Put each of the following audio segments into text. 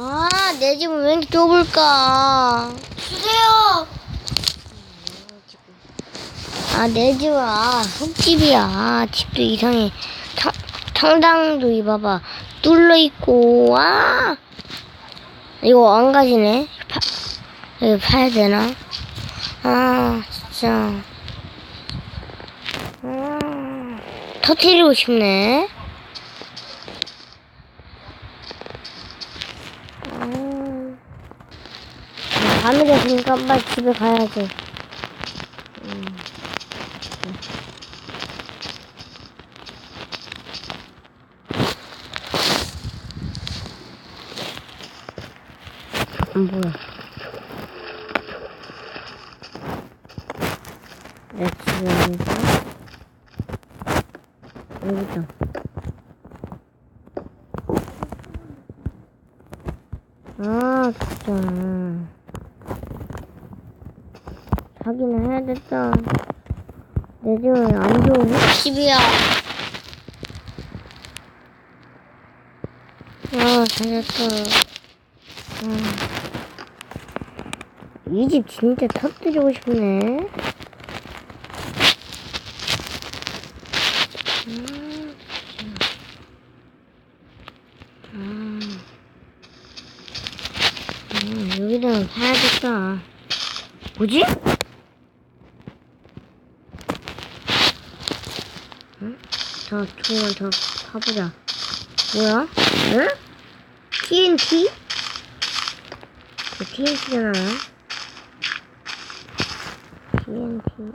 아, 내 집은 왜 이렇게 좁을까? 주세요. 아, 내 집은, 아, 흙집이야. 아, 집도 이상해. 청, 청당도 이봐봐. 뚫려있고, 아! 이거 안 가지네. 파, 이거 파야 되나? 아, 진짜. 아, 터트리고 싶네. 빨리 집에 가야지. 안 보여. 내 집에 아니다. 여기다. 아, 진짜. 자기는 해야 됐다. 내 집은 안 좋은 집이야. 아, 잘했어. 이 집 진짜 터뜨리고 싶네. 음, 음. 음, 여기다 사야겠다. 뭐지? 응? 더 조금만 더 파보자. 뭐야? 응? TNT? 그 TNT잖아. TNT.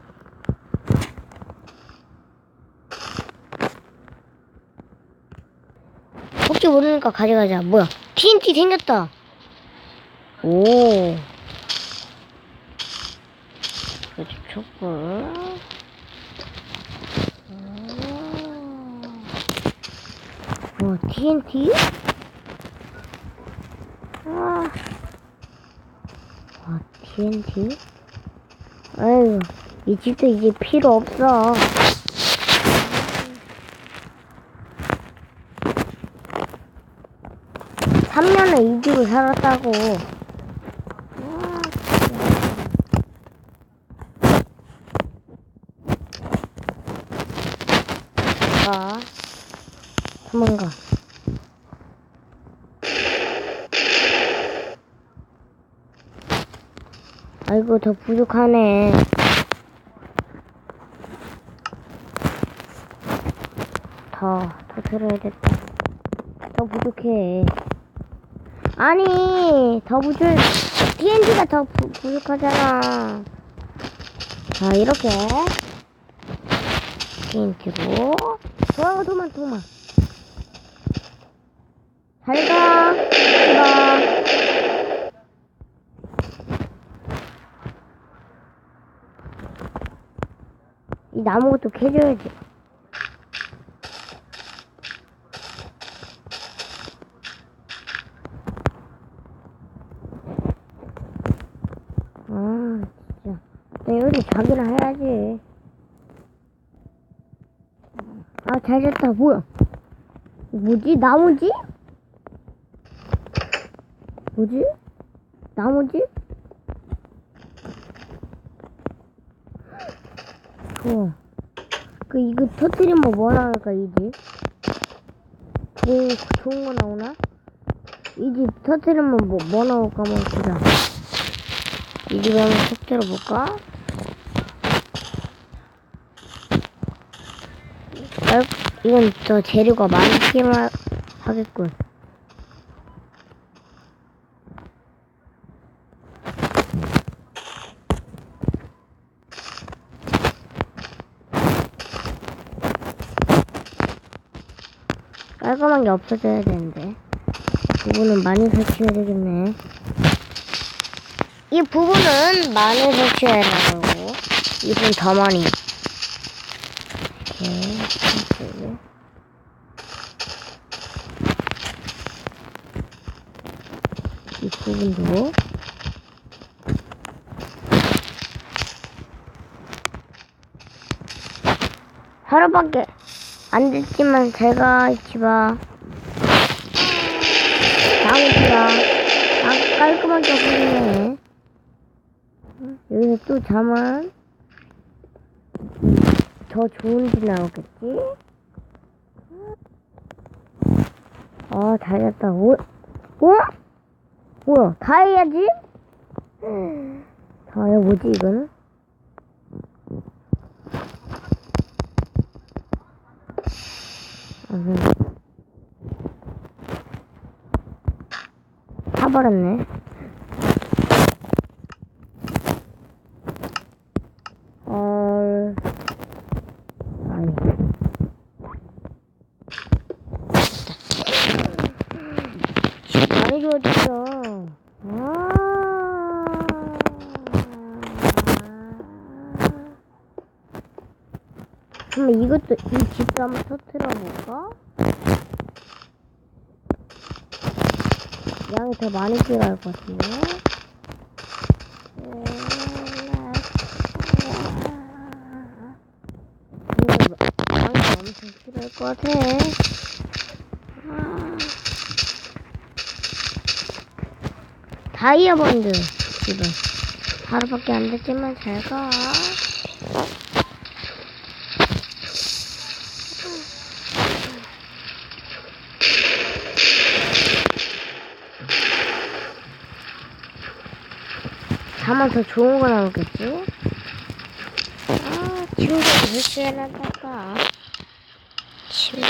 혹시 모르니까 가져가자. 뭐야? TNT 생겼다. 오. 그래도 촛불. 뭐 TNT? 아. 와, TNT? 아유, 이 집도 이제 필요 없어. 삼년을이 집을 살았다고. 아. 가. 도망가. 아이고, 더 부족하네. 더, 더 들어야겠다. 더 부족해. 아니, 더 부족, TNT가 더 부, 부족하잖아. 자, 이렇게. TNT로. 도망가, 도망, 도망. 잘 가. 잘 가. 이 나무것도 캐줘야지. 아, 진짜. 나 여기 자기나 해야지. 아, 잘 됐다. 뭐야? 뭐지? 나무지? 뭐지? 나무지? 좋아. 그 이거 터트리면 뭐 나올까 이 집? 뭐 좋은 거 나오나? 이집 터트리면 뭐, 뭐 나올까 한번 보자. 이 집에 한번 터트려 볼까? 아, 이건 저 재료가 하, 하겠군. 깔끔한 게 없어져야 되는데. 부분은 많이 설치해야 되겠네. 이 부분은 많이 설치해야 되고 이 부분 더 많이. 이렇게 설치. 이 부분도. 하루밖에 안 됐지만 제가 집아 망치가 아, 깔끔하게 없어지네. 여기서 또 자만 더 좋은 집 나오겠지? 아, 잘 됐다. 오, 어? 뭐야, 다 해야지? 다야, 뭐지, 이거는? 아, 그냥. 타버렸네. 어, 아니. 많이 좋아졌어. 아. 그럼 이것도, 이 집도 한번 터트려 볼까? 양이 더 많이 필요할 것 같은데. 양이 엄청 필요할 것 같아. 아. 다이아몬드 지금 하루밖에 안 됐지만 잘 가. 다만 더 좋은 거 나오겠지? 아, 친구가 몇 시에나 탈까? 친구.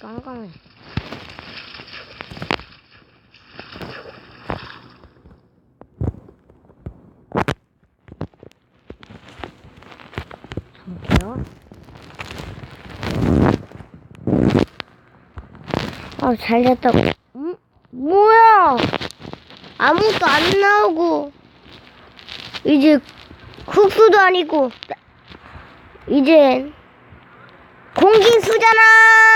깜깜해. 볼게요. 아, 잘 됐다. 음? 뭐야? 아무것도 안 나오고. 이제 국수도 아니고. 이제 공기수잖아!